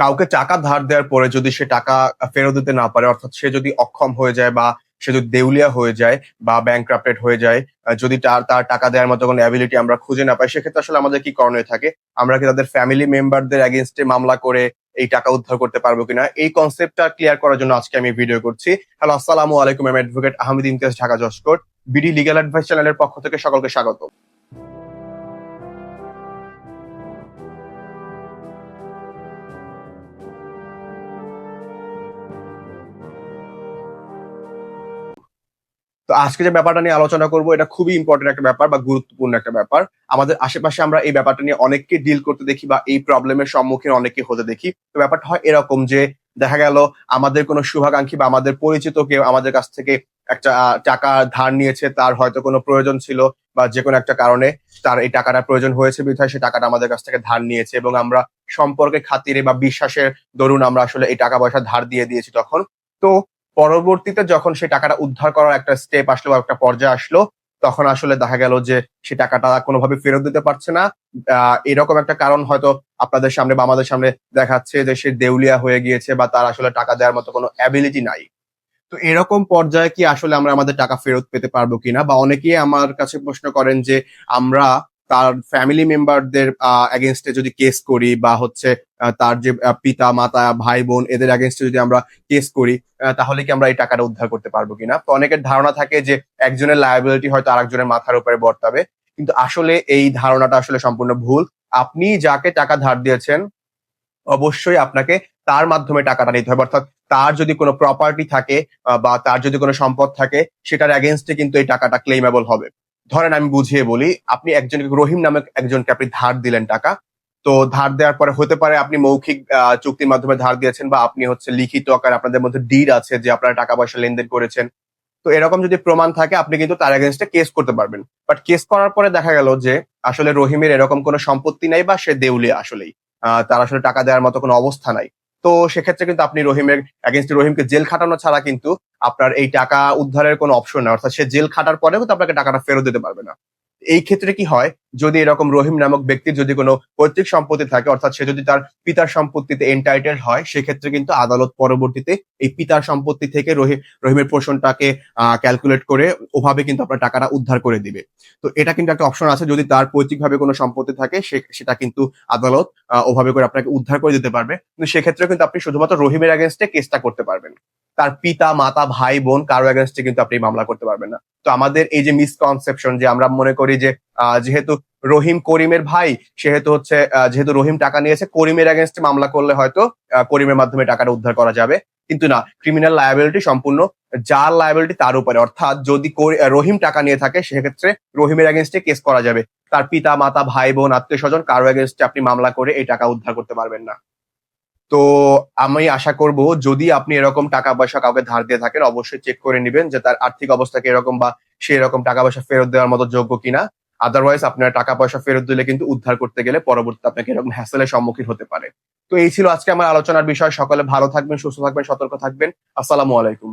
কাউকে টাকা ধার দেওয়ার পরে যদি সে টাকা ফেরত দিতে না পারে, অর্থাৎ সে যদি অক্ষম হয়ে যায় বা সে যদি দেউলিয়া হয়ে যায় বা ব্যাংক হয়ে যায় যদি তার তার টাকা দেওয়ার মতো কোনো অ্যাবিলিটি আমরা খুঁজে না পাই, সেক্ষেত্রে আসলে আমাদের কি করণীয় থাকে? আমরা কি তাদের ফ্যামিলি মেম্বারদের এগেনস্টে মামলা করে এই টাকা উদ্ধার করতে পারব কিনা? এই কনসেপ্টটা ক্লিয়ার করার জন্য আজকে আমি ভিডিও করছি। হ্যালো আসসালামু আলাইকুম, আমি অ্যাডভোকেট আহমেদ ইমতিয়াজ, ঢাকা জসকোট বিডি লিগ্যাল অ্যাডভাইস চ্যানেলের পক্ষ থেকে সকলকে স্বাগত তো আজকে যে ব্যাপারটা নিয়ে আলোচনা করব, এটা খুবই ইম্পর্টেন্ট একটা ব্যাপার বা গুরুত্বপূর্ণ একটা ব্যাপার। আমাদের আশেপাশে আমরা এই ব্যাপারটা নিয়ে অনেককে ডিল করতে দেখি বা এই প্রবলেমের সম্মুখীন অনেককে হতে দেখি। তো ব্যাপারটা হয় এরকম যে, দেখা গেল আমাদের কোনো শুভাকাঙ্ক্ষী বা আমাদের পরিচিত কেউ আমাদের কাছ থেকে একটা টাকা ধার নিয়েছে, তার হয়তো কোনো প্রয়োজন ছিল বা যে কোনো একটা কারণে তার এই টাকাটা প্রয়োজন হয়েছে বিধায় সে টাকাটা আমাদের কাছ থেকে ধার নিয়েছে এবং আমরা সম্পর্কে খাতিরে বা বিশ্বাসের দরুন আমরা আসলে এই টাকা পয়সা ধার দিয়ে দিয়েছি তখন। তো পরবর্তীতে যখন সেই টাকাটা উদ্ধার করার একটা স্টেপ আসলো বা একটা পর্যায়ে আসলো, তখন আসলে দেখা গেল যে সে টাকাটা কোনোভাবে ফেরত দিতে পারছে না। এরকম একটা কারণ হয়তো আপনাদের সামনে বা আমাদের সামনে দেখাচ্ছে যে সে দেউলিয়া হয়ে গিয়েছে বা তার আসলে টাকা দেওয়ার মতো কোনো অ্যাবিলিটি নাই। তো এরকম পর্যায়ে কি আসলে আমরা আমাদের টাকা ফেরত পেতে পারব কিনা? বা অনেকেই আমার কাছে প্রশ্ন করেন যে আমরা তার ফ্যামিলি মেম্বারদের এগেনস্টে যদি কেস করি বা হচ্ছে তার যে পিতা, মাতা, ভাই, বোন এদের এগেনস্টে যদি আমরা কেস করি তাহলে কি আমরা এই টাকাটা উদ্ধার করতে পারব কিনা? তো অনেকের ধারণা থাকে যে একজনের লায়াবিলিটি হয়তো আরেকজনের মাথার উপরে বর্তাবে। কিন্তু আসলে এই ধারণাটা আসলে সম্পূর্ণ ভুল। আপনি যাকে টাকা ধার দিয়েছেন, অবশ্যই আপনাকে তার মাধ্যমে টাকাটা নিতে হবে। অর্থাৎ তার যদি কোনো প্রপার্টি থাকে বা তার যদি কোনো সম্পদ থাকে, সেটার এগেনস্টে কিন্তু এই টাকাটা ক্লেমেবল হবে। ধরেন আমি বুঝিয়ে বলি, আপনি একজনকে রহিম নামে একজনকে আপনি ধার দিলেন টাকা। তো ধার দেওয়ার পরে হতে পারে আপনি মৌখিক চুক্তির মাধ্যমে ধার দিয়েছেন বা আপনি হচ্ছে লিখিত আকার আপনাদের মধ্যে ডিড আছে যে আপনারা টাকা পয়সা লেনদেন করেছেন। তো এরকম যদি প্রমাণ থাকে, আপনি কিন্তু তার এগেনস্টে কেস করতে পারবেন। বাট কেস করার পরে দেখা গেল যে আসলে রহিমের এরকম কোনো সম্পত্তি নাই বা সে দেউলিয়া আসলেই। তার আসলে টাকা দেওয়ার মতো কোনো অবস্থা নাই। তো সেক্ষেত্রে কিন্তু আপনি রহিমের এগেনস্টে রহিমকে জেল খাটানো ছাড়া কিন্তু আপনার এই টাকা উদ্ধারের কোনো অপশন নেই। অর্থাৎ সে জেল খাটার পরেও কিন্তু আপনাকে টাকাটা ফেরত দিতে পারবে না। এই ক্ষেত্রে কি হয়? যদি এরকম রহিম নামক ব্যক্তির যদি কোনো পৈতৃক সম্পত্তি থাকে, অর্থাৎ সে যদি তার পিতার সম্পত্তিতে এন্টাইটেল হয়, সেক্ষেত্রে কিন্তু আদালত পরবর্তীতে এই পিতার সম্পত্তি থেকে রহিম রহিমের পোর্শনটাকে ক্যালকুলেট করে ওভাবে কিন্তু আপনার টাকাটা উদ্ধার করে দিবে। তো এটা কিন্তু একটা অপশন আছে, যদি তার পৈতৃকভাবে কোনো সম্পত্তি থাকে সেটা কিন্তু আদালত ওভাবে করে আপনাকে উদ্ধার করে দিতে পারবে। কিন্তু সেক্ষেত্রে কিন্তু আপনি শুধুমাত্র রহিমের এগেনস্টে কেসটা করতে পারবেন। তার পিতা, মাতা, ভাই, বোন কারও এগেনস্টে কিন্তু আপনি মামলা করতে পারবেন না। তো আমাদের এই যে মিসকনসেপশন যে আমরা মনে করি যে যেহেতু রহিম করিমের ভাই, সেহেতু হচ্ছে যেহেতু রহিম টাকা নিয়েছে, করিমের এগেনস্টে মামলা করলে হয়তো করিমের মাধ্যমে টাকাটা উদ্ধার করা যাবে। কিন্তু না ক্রিমিনাল লায়াবিলিটি সম্পূর্ণ যার লায়াবিলিটি তার উপরে। অর্থাৎ যদি রহিম টাকা নিয়ে থাকে, সেক্ষেত্রে রহিমের এগেনস্টে কেস করা যাবে। তার পিতা, মাতা, ভাই, বোন আত্মীয় স্বজন কারও এগেনস্টে আপনি মামলা করে এই টাকা উদ্ধার করতে পারবেন না। তো আমি আশা করব যদি আপনি এরকম টাকা পয়সা কাউকে ধার দিয়ে থাকেন, অবশ্যই চেক করে নেবেন যে তার আর্থিক অবস্থা এরকম বা সে এরকম টাকা পয়সা ফেরত দেওয়ার মতো যোগ্য কিনা। আদারওয়াইজ আপনার টাকা পয়সা ফেরত দিলে কিন্তু উদ্ধার করতে গেলে পরবর্তীতে আপনাকে এরকম হ্যাসেলের সম্মুখীন হতে পারে। তো এই ছিল আজকে আমার আলোচনার বিষয়। সকলে ভালো থাকবেন, সুস্থ থাকবেন, সতর্ক থাকবেন। আসসালামু আলাইকুম।